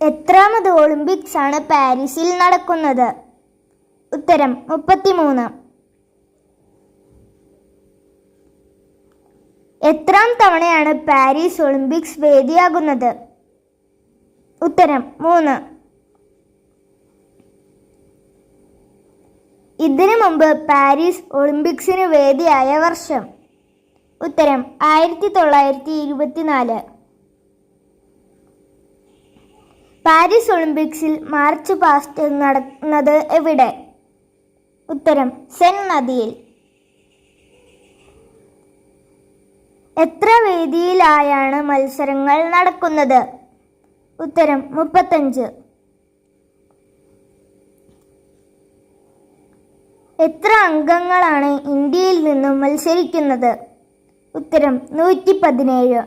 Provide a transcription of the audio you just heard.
എത്രാമത് Olympics ആണ് പാരീസിൽ നടക്കുന്നത്? ഉത്തരം മുപ്പത്തിമൂന്ന്. എത്രാം തവണയാണ് പാരീസ് ഒളിമ്പിക്സ് വേദിയാകുന്നത്? ഉത്തരം മൂന്ന്. ഇതിനു മുമ്പ് പാരീസ് ഒളിമ്പിക്സിന് വേദിയായ വർഷം. ഉത്തരം ആയിരത്തി തൊള്ളായിരത്തി ഇരുപത്തിനാല്. പാരീസ് ഒളിമ്പിക്സിൽ മാർച്ച് പാസ്റ്റ് നടന്നത് എവിടെ? ഉത്തരം സെൻ നദിയിൽ. എത്ര വേദിയിലായാണ് മത്സരങ്ങൾ നടക്കുന്നത്? ഉത്തരം മുപ്പത്തഞ്ച്. എത്ര അംഗങ്ങളാണ് ഇന്ത്യയിൽ നിന്നും മത്സരിക്കുന്നത്? ഉത്തരം നൂറ്റി പതിനേഴ്